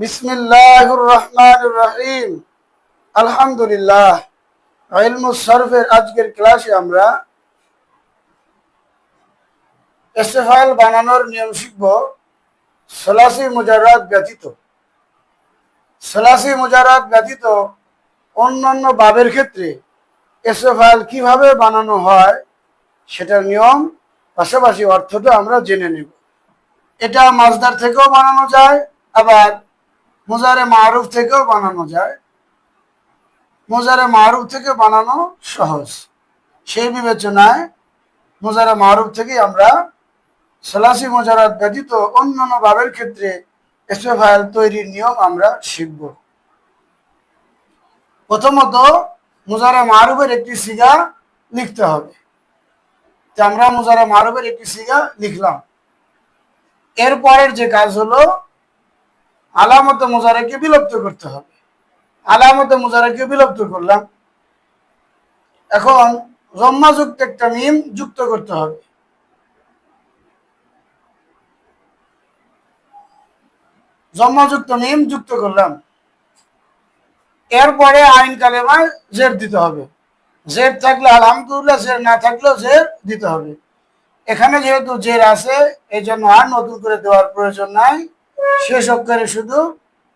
বিসমিল্লাহির রহমানির রহিম আলহামদুলিল্লাহ সরফের আজকের ক্লাসে আমরা এসএফআইএল বানানোর নিয়ম শিখব। সলাসি মুজারাত ব্যতীত। সলাসি মুজারাত ব্যতীত অন্যান্য বাবের ক্ষেত্রে এসএফআইএল কীভাবে বানানো হয় সেটার নিয়ম, পাশাপাশি অর্থটা আমরা জেনে নেব। এটা মাজদার থেকেও বানানো যায়, আবার মোজারে মারুফ থেকেও বানানো যায়। মোজারে মারুফ থেকে বানানো সহজ। সেই বিবেচনায় মোজারে মারুফ থেকে আমরা সলাসি মোজারাত ব্যতীত অন্যান্য ভাবের ক্ষেত্রে এসএফআইএল তৈরির নিয়ম আমরা শিখব। প্রথমত, মোজারে মারুফের একটি সিগা লিখতে হবে। আমরা মোজারে মারুফের একটি সিগা লিখলাম। এরপরের যে কাজ হলো আলামত মোজারাকে বিলুপ্ত করতে হবে। আলামত মোজারাকে বিলুপ্ত করলাম। এখন রম্মাযুক্ত একটা মিম যুক্ত করতে হবে। জন্মযুক্ত মিম যুক্ত করলাম। এরপরে আইন কালেমায় জের দিতে হবে। জের থাকলে আলহামদুলিল্লাহ, জের না থাকলেও জের দিতে হবে। এখানে যেহেতু জের আছে এই জন্য আর নতুন করে দেওয়ার প্রয়োজন নাই। শেষ অক্ষরে শুধু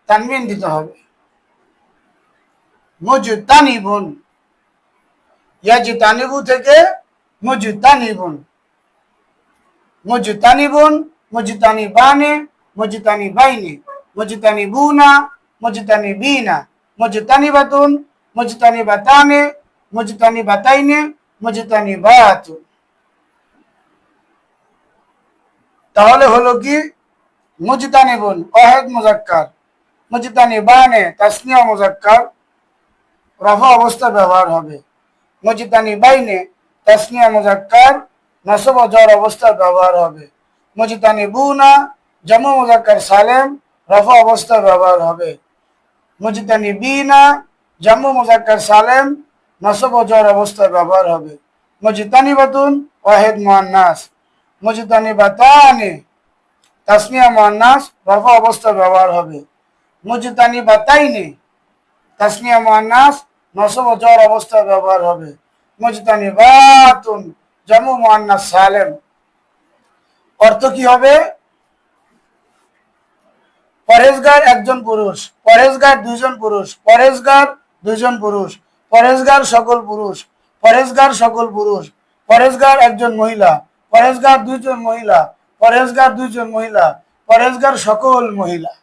তানবিন দিতে হবে। মজুদ তানিবুন ইয়াজি তানিবু থেকে মজুদ তানিবুন মজুদ তানিবুন মজুদ তানি বানে মজুদ তানি বাইনে মজুদ তানি বুনা মজুদ তানি বিনা মজুদ তানি বাতুন মজুদ তানি বাতানে মজুদ তানি বাতাইনে মজুদ তানি বাতুন তাহলে হলো কি? মুজিতানি বোন অহেদ মুজাক্কার। মুজিতানি বানে তাসনিয়া মুজাক্কার। রফা অবস্থা ব্যবহার হবে। মুজিতানি বাইনে তাসনিয়া মুজাক্কার। নসব জ্বর অবস্থা ব্যবহার হবে। মুজিতানি বুনা জমু মুজাক্কার সালেম। রফা অবস্থা ব্যবহার হবে। মুজিতানি বিনা জম্মু মুজাক্কার সালেম। নসব জ্বর অবস্থা ব্যবহার হবে। মুজিতানি বাতুন ওয়াহেদ মুজিতানি বাতানে তাসমিয়া মুয়ান্নাস রফা অবস্থা ব্যবহার হবে। মুজিতানি বাতাইনে তাসমিয়া মুয়ান্নাস নসব জ্বর অবস্থা ব্যবহার হবে। মুজিতানি বাতুন জমু মুয়ান্নাস সালেম। অর্থ কি হবে? পরেশগার একজন পুরুষ, পরেশগার দুইজন পুরুষ, পরেশগার দুইজন পুরুষ, পরেশগার সকল পুরুষ, পরেশগার সকল পুরুষ, পরেশগার একজন মহিলা, পরেশগার দুইজন মহিলা পরেশগার দুইজন মহিলা পরেশগার সকল মহিলা।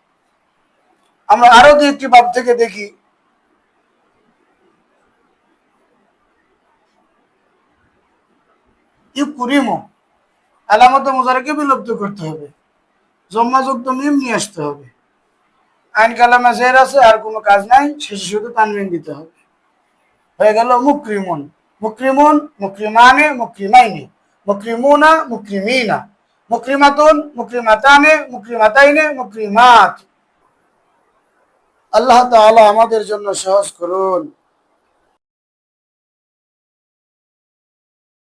আমরা আরও দুই একটি ভাব থেকে দেখি। ইউকুরিমো, আলামত মোজারাকে বিলুপ্ত করতে হবে। জম্মাযুক্ত মিম নিয়ে আসতে হবে। আইন কালামে জের আছে, আর কোনো কাজ নাই, শেষে শুধু তানবিন দিতে হবে। হয়ে গেল মুক্রিমুন। মুক্রিমুন, মুক্রিমানে, মুক্রিমাইনে। মুক্রিমুনা, মুক্রিমিনা। মুক্রিমাতুন মুক্রিমাতানে মুক্রিমাতাইনে মুক্রিমাত। আল্লাহ তাআলা আমাদের জন্য সহজ করুন।